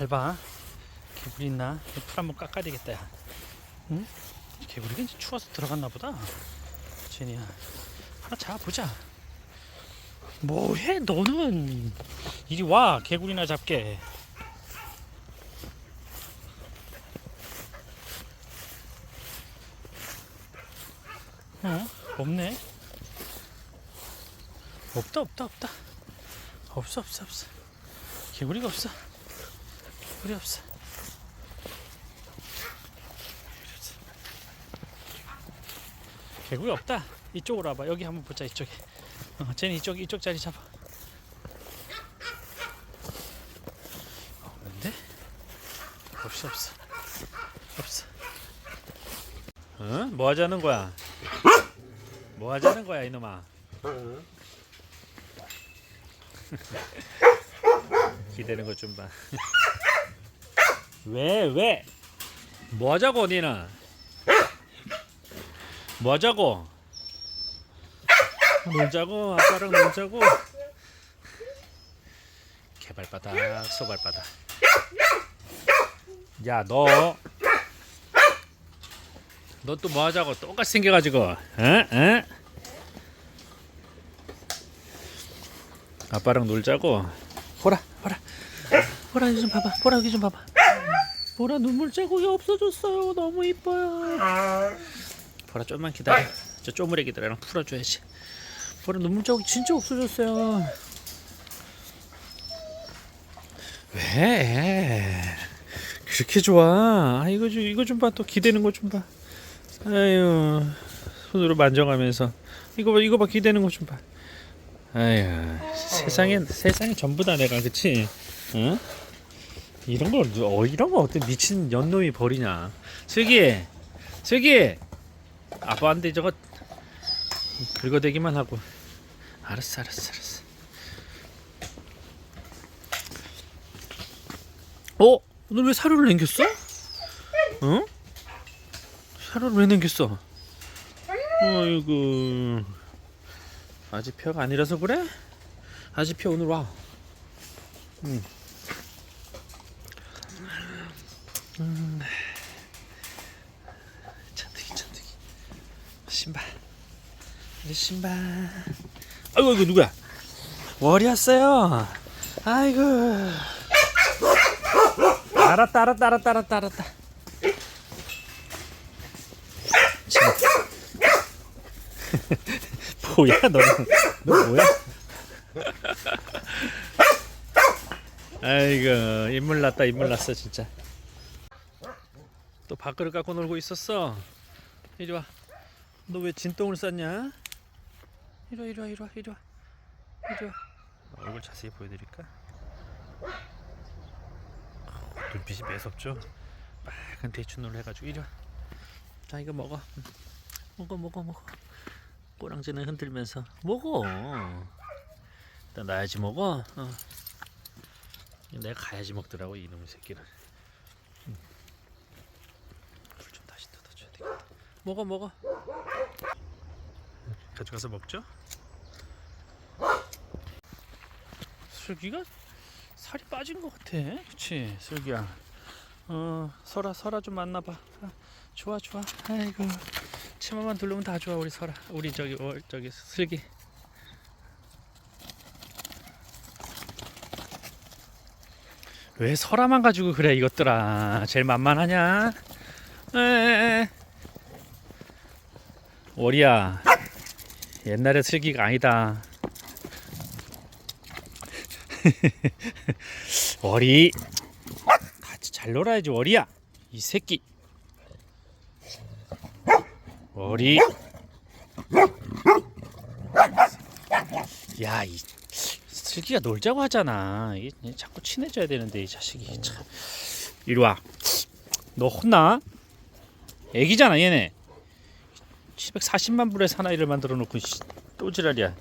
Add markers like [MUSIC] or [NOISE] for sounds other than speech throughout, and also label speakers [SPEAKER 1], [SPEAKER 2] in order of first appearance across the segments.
[SPEAKER 1] 해봐. 개구리 있나? 풀 한번 깎아야 되겠다. 야. 응? 개구리가 이제 추워서 들어갔나 보다. 제니야. 하나 잡아보자. 뭐해 너는? 이리 와 개구리나 잡게. 어? 없네. 없다 없다 없다. 없어 없어 없어. 개구리가 없어. 개구리 없어. 개구리 없다. 이쪽으로 와봐. 여기 한번 보자. 이쪽에. 어, 쟤는 이쪽 이쪽 자리 잡아. 없는데? 없어 없어. 없어. 어? 뭐 하자는 거야? 뭐 하자는 거야 이놈아? [LAUGHS] 기대는 것 좀 봐. [LAUGHS] 왜 왜? 뭐 하자고 니는? 뭐 하자고? 놀자고 아빠랑 놀자고. 개발바닥 소발바닥. 야 너. 너 또 뭐 하자고 똑같이 생겨가지고 어? 어? 아빠랑 놀자고 보라 보라 보라 여기 좀 봐봐 보라 여기 좀 봐봐 보라 눈물 자국이 없어졌어요. 너무 이뻐요. 보라 좀만 기다려. 저 쪼무레기들이랑 풀어줘야지. 보라 눈물 자국이 진짜 없어졌어요. 왜? 그렇게 좋아? 아 이거 좀 이거 좀 봐. 또 기대는 거 좀 봐. 아유 손으로 만져가면서. 이거 봐 이거 봐. 기대는 거 좀 봐. 아유 세상에 세상에 전부 다 내가 그치? 응? 이런 걸 어, 이런 거 어떤 미친 연놈이 버리냐? 슬기 슬기 아빠한테 저거 긁어대기만 하고 알았어 알았어 알았어. 어 오늘 왜 사료를 남겼어? 응? 사료를 왜 남겼어? 아이고 아직 펴가 아니라서 그래? 아직 펴 오늘 와. 응. 음. 잔뜩이 잔뜩이 신발 내 신발 아이고 이거 누구야? 월이 왔어요. 아이고 알았다 알았다 알았다 알았다 알았다. [LAUGHS] 뭐야 너는 너 뭐야? 아이고 인물 났다 인물 났어 진짜 또 밥그릇 갖고 놀고 있었어 이리 와 너 왜 진똥을 쌌냐? 이리 와 이리 와 이리 와 이리 와 이리 와 얼굴 자세히 보여드릴까? 눈빛이 매섭죠? 빨간 대추눈을 해가지고 이리 와 자 이거 먹어 응. 먹어 먹어 먹어 꼬랑지는 흔들면서 먹어. 일단 나야지 먹어. 어. 내가 가야지 먹더라고 이놈의 새끼를. 불 좀 다시 뜯어줘야 되겠다. 먹어 먹어. 가져가서 먹죠. 슬기가 살이 빠진 것 같아. 그치 슬기야. 어 설아 설아 좀 만나봐. 아, 좋아 좋아. 아이고. 치마만 둘러면 다 좋아 우리 설아 우리 저기 어, 저기 슬기 왜 설아만 가지고 그래 이것들아 제일 만만하냐 에에에. 월이야 옛날에 슬기가 아니다 [LAUGHS] 월이 같이 잘 놀아야지 월이야 이 새끼 머리. 야, 이 슬기가 놀자고 하잖아. 이게 자꾸 친해져야 되는데 이 자식이 참. 이리 와. 너 혼나? 애기잖아 얘네. 740만 불의 사나이를 만들어 놓고 씨, 또 지랄이야.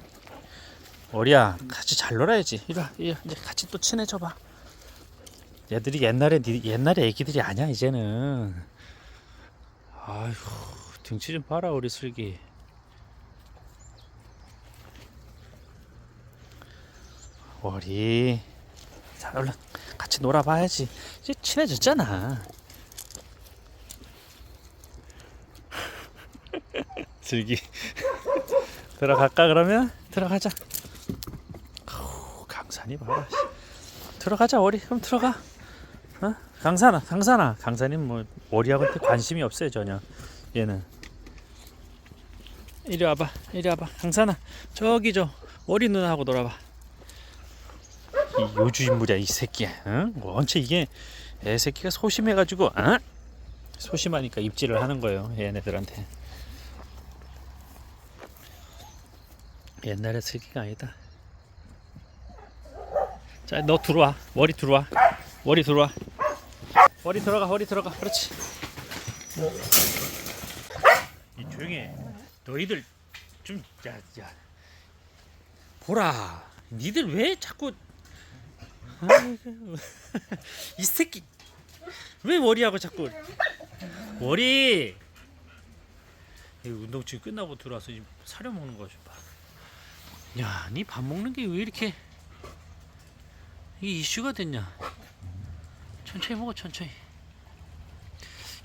[SPEAKER 1] 어리야, 같이 잘 놀아야지. 이리 와. 이제 같이 또 친해져 봐. 얘들이 옛날에 니- 옛날에 애기들이 아니야 이제는. 아이고. 등치 좀 봐라 우리 슬기 자 얼른 같이 같이 놀아봐야지. 이제 친해졌잖아. 슬기 [LAUGHS] 들어갈까 그러면 들어가자. 어우, 강산이 봐라. 씨. 들어가자 오리 그럼 들어가. 어? 강산아 강산아 강산이는 뭐 오리하고는 관심이 없어요 전혀. 얘는. 이리 와봐 이리 와봐 강산아 저기 저 오리 누나하고 놀아봐. 이 요주 인물이야 이 새끼야. 응? 원체 이게 애 새끼가 소심해가지고 어? 소심하니까 입질을 하는 거예요 얘네들한테. 옛날의 슬기가 아니다. 자, 너 들어와. 머리 들어와. 머리 들어와. 머리 들어가. 머리 들어가. 그렇지. 이 조용히 해. 너희들 좀 야, 야. 보라. 니들 왜 자꾸. [LAUGHS] 이 새끼 왜 머리하고 자꾸 머리 이 운동 지금 끝나고 들어와서 사료 먹는 거좀 봐. 야, 니 밥 먹는 게 왜 이렇게 이게 이슈가 됐냐? 천천히 먹어, 천천히.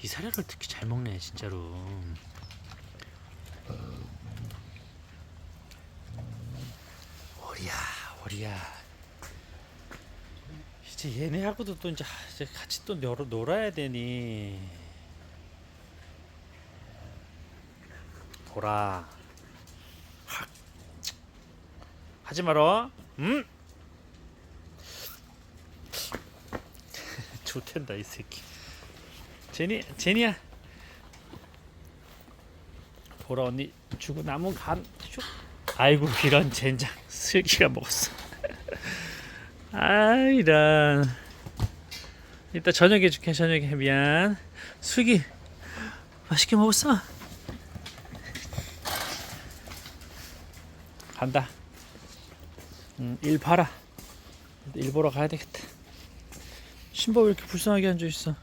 [SPEAKER 1] 이 사료를 특히 잘 먹네, 진짜로. 오리야, 오리야. 이제 얘네하고도 또 이제 같이 또 놀, 놀아야 되니. 보라. 하지 마라. 음? [LAUGHS] 좋텐다 이 새끼. 제니 제니야. 보라 언니 주고 남은 간. 슉. 아이고 이런 젠장 슬기가 먹었어. [LAUGHS] 아 이런. 이따 저녁에 줄게 저녁에 미안. 슬기 맛있게 먹었어. 간다. 음, 일 봐라. 일 보러 가야 되겠다. 신바 왜 이렇게 불쌍하게 앉아 있어? 왜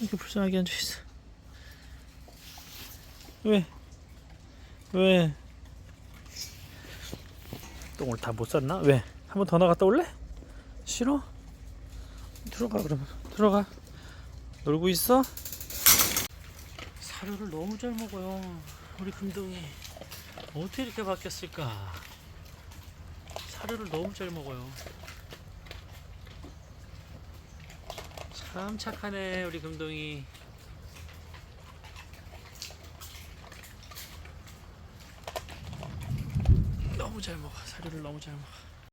[SPEAKER 1] 이렇게 불쌍하게 앉아 있어? 왜? 왜? 똥을 다 못 쌌나? 왜? 한 번 더 나갔다 올래? 싫어? 들어가 그러면 들어가. 놀고 있어? 사료를 너무 잘 먹어요. 우리 금동이 어떻게 이렇게 바뀌었을까? 사료를 너무 잘 먹어요. 참 착하네 우리 금동이. 너무 잘 먹어. 사료를 너무 잘 먹어.